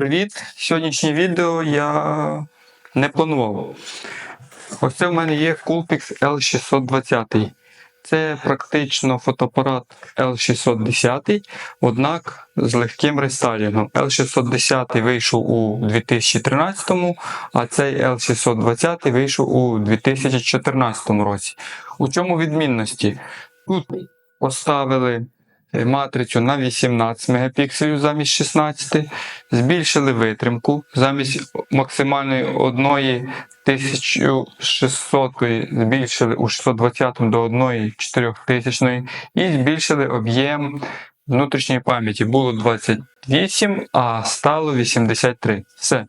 Привіт! Сьогоднішнє відео я не планував. Ось це в мене є Coolpix L620. Це практично фотоапарат L610, однак з легким рестайлінгом. L610 вийшов у 2013, а цей L620 вийшов у 2014 році. У чому відмінності? Тут поставили матрицю на 18 мегапікселів замість 16, збільшили витримку замість максимальної одної 1600 збільшили у 620 до 1 4000 і збільшили об'єм внутрішньої пам'яті. Було 28, а стало 83. Все.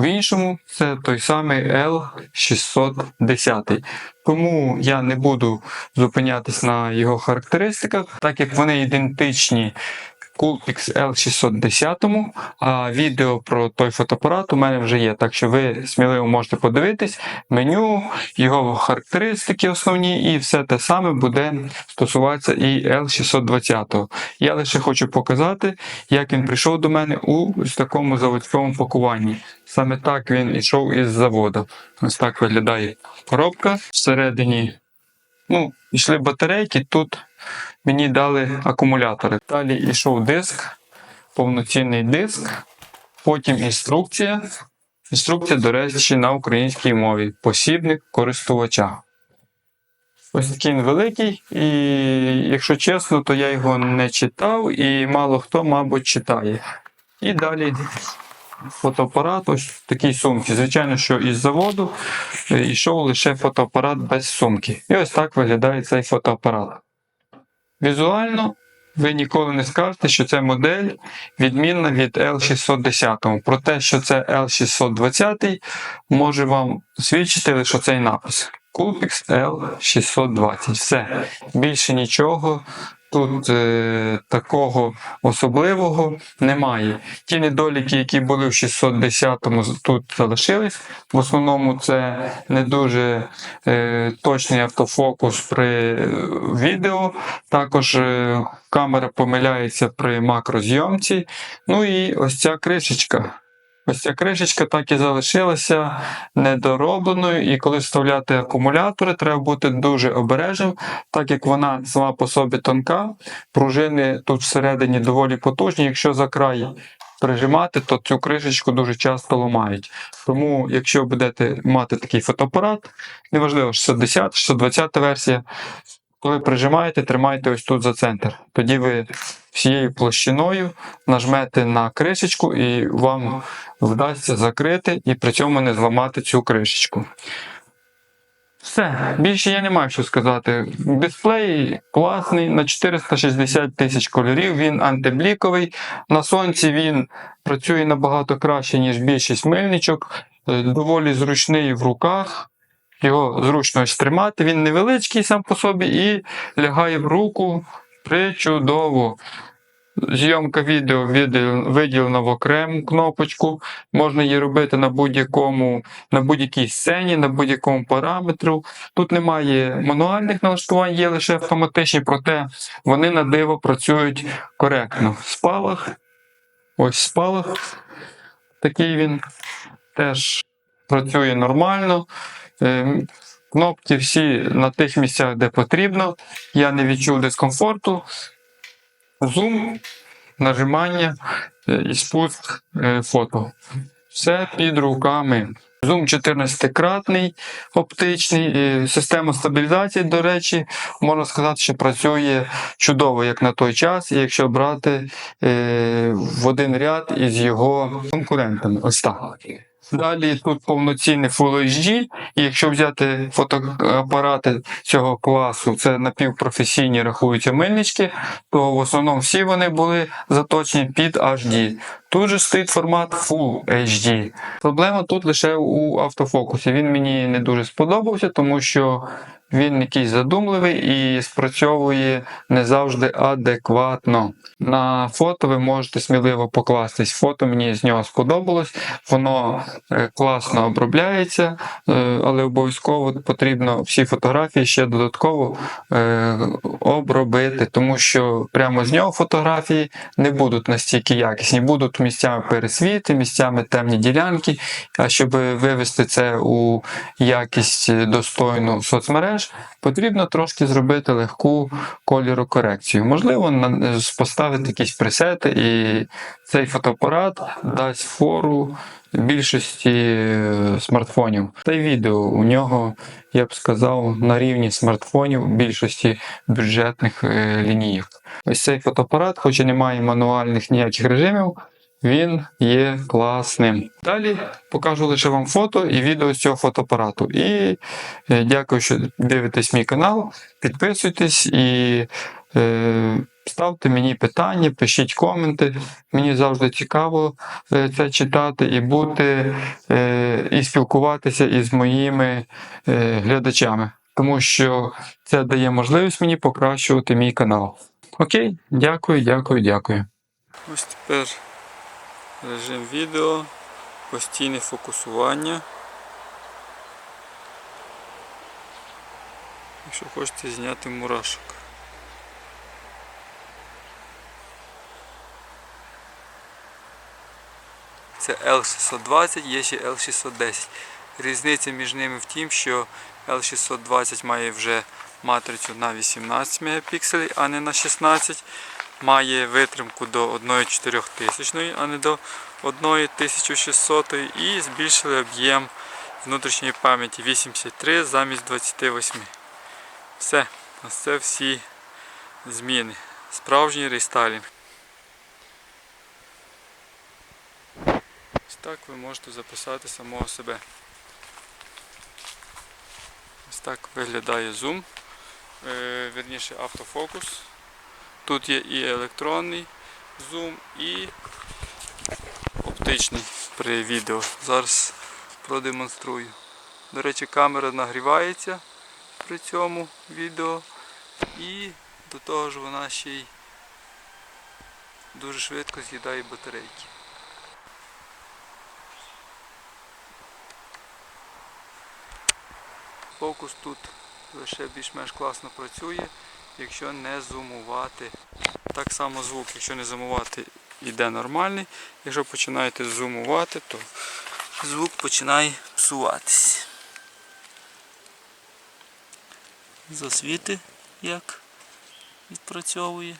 В іншому це той самий L610. Тому я не буду зупинятись на його характеристиках, так як вони ідентичні Coolpix L610, а відео про той фотоапарат у мене вже є, так що ви сміливо можете подивитись меню, його характеристики основні, і все те саме буде стосуватися і L620. Я лише хочу показати, як він прийшов до мене у такому заводському пакуванні. Саме так він йшов із заводу. Ось так виглядає коробка. Всередині ну, йшли батарейки, тут мені дали акумулятори. Далі йшов диск, повноцінний диск, потім інструкція. Інструкція, до речі, на українській мові. Посібник користувача. Ось такий великий, і якщо чесно, то я його не читав і мало хто, мабуть, читає. І далі фотоапарат ось в такій сумці. Звичайно, що із заводу е, йшов лише фотоапарат без сумки. І ось так виглядає цей фотоапарат. Візуально ви ніколи не скажете, що ця модель відмінна від L610. Про те, що це L620, може вам свідчити лише цей напис. Coolpix L620. Все. Більше нічого. Тут е, такого особливого немає. Ті недоліки, які були в 610-му, тут залишились. В основному це не дуже е, точний автофокус при е, відео. Також е, камера помиляється при макрозйомці. Ну і ось ця кришечка. Ось ця кришечка так і залишилася недоробленою, і коли вставляти акумулятори, треба бути дуже обережним, так як вона сама по собі тонка, пружини тут всередині доволі потужні. Якщо за край прижимати, то цю кришечку дуже часто ламають. Тому, якщо будете мати такий фотоапарат, неважливо 610, 620 версія, коли прижимаєте, тримайте ось тут за центр. Тоді ви всією площиною нажмете на кришечку і вам вдасться закрити і при цьому не зламати цю кришечку. Все, більше я не маю що сказати. Дисплей класний на 460 тисяч кольорів, він антибліковий. На сонці він працює набагато краще, ніж більшість мильничок. Е, Доволі зручний в руках. Його зручно ось тримати. Він невеличкий сам по собі і лягає в руку причудово. Зйомка відео виділена в окрему кнопочку. Можна її робити на будь-якому, на будь-якій сцені, на будь-якому параметру. Тут немає мануальних налаштувань, є лише автоматичні, проте вони на диво працюють коректно. Спалах. Ось спалах. Такий він теж працює нормально. Е, Кнопки всі на тих місцях, де потрібно. Я не відчув дискомфорту. Зум, нажимання е, і спуск е, фото. Все під руками. Зум 14-кратний, оптичний, е, система стабілізації, до речі, можна сказати, що працює чудово, як на той час, якщо брати в один ряд із його конкурентами. Ось так. Далі тут повноцінний Full HD, і якщо взяти фотоапарати цього класу, це напівпрофесійні рахуються мильнички, то в основному всі вони були заточені під HD. Тут же стоїть формат Full HD. Проблема тут лише у автофокусі. Він мені не дуже сподобався, тому що він якийсь задумливий і спрацьовує не завжди адекватно. На фото ви можете сміливо покластись. Фото мені з нього сподобалось, воно е, класно обробляється, е, але обов'язково потрібно всі фотографії ще додатково е, обробити, тому що прямо з нього фотографії не будуть настільки якісні, будуть місцями пересвіти, місцями темні ділянки. А щоб вивести це у якість достойну соцмереж, потрібно трошки зробити легку кольорокорекцію. Можливо, поставити якісь пресети, і цей фотоапарат дасть фору більшості е, смартфонів. Та й відео у нього, я б сказав, на рівні смартфонів більшості бюджетних е, лінійок. Ось цей фотоапарат, хоч і не має мануальних ніяких режимів, він є класним. Далі покажу лише вам фото і відео з цього фотоапарату. І е, дякую, що дивитесь мій канал. Підписуйтесь і е, ставте мені питання, пишіть коменти. Мені завжди цікаво е, це читати і бути е, і спілкуватися із моїми е, глядачами, тому що це дає можливість мені покращувати мій канал. Окей, дякую, дякую, дякую. Ось тепер режим відео, постійне фокусування. Якщо хочете зняти мурашок. Це L620, є ще L610. Різниця між ними в тім, що L620 має вже матрицю на 18 Мп, а не на 16 має витримку до 1,4000, а не до 1,1600 і збільшили об'єм внутрішньої пам'яті 83 замість 28. Все, ось це всі зміни. Справжній рестайлінг. Ось так ви можете записати самого себе. Ось так виглядає зум, е, верніше автофокус. Тут є і електронний зум, і оптичний при відео. Зараз продемонструю. До речі, камера нагрівається при цьому відео і до того ж вона ще й дуже швидко з'їдає батарейки. Фокус тут лише більш-менш класно працює, якщо не зумувати. Так само звук, якщо не зумувати, йде нормальний. Якщо починаєте зумувати, то звук починає псуватись. Засвіти як відпрацьовує.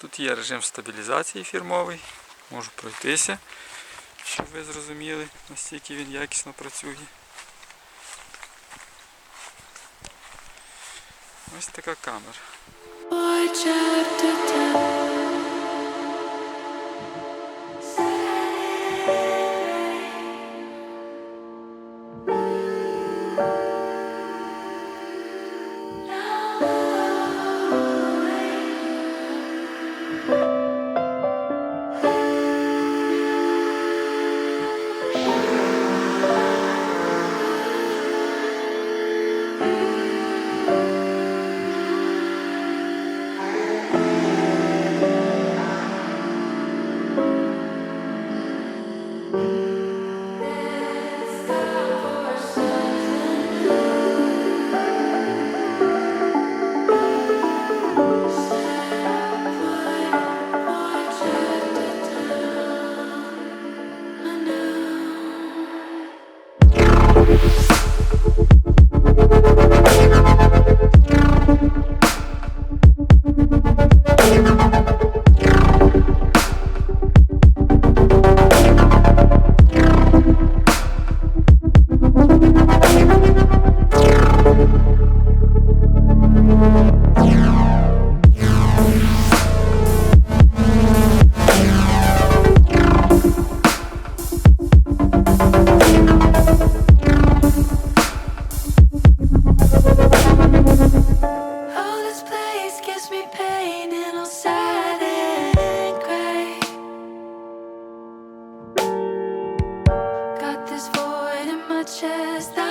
Тут є режим стабілізації фірмовий, можу пройтися, щоб ви зрозуміли, настільки він якісно працює. Ось така камера. noches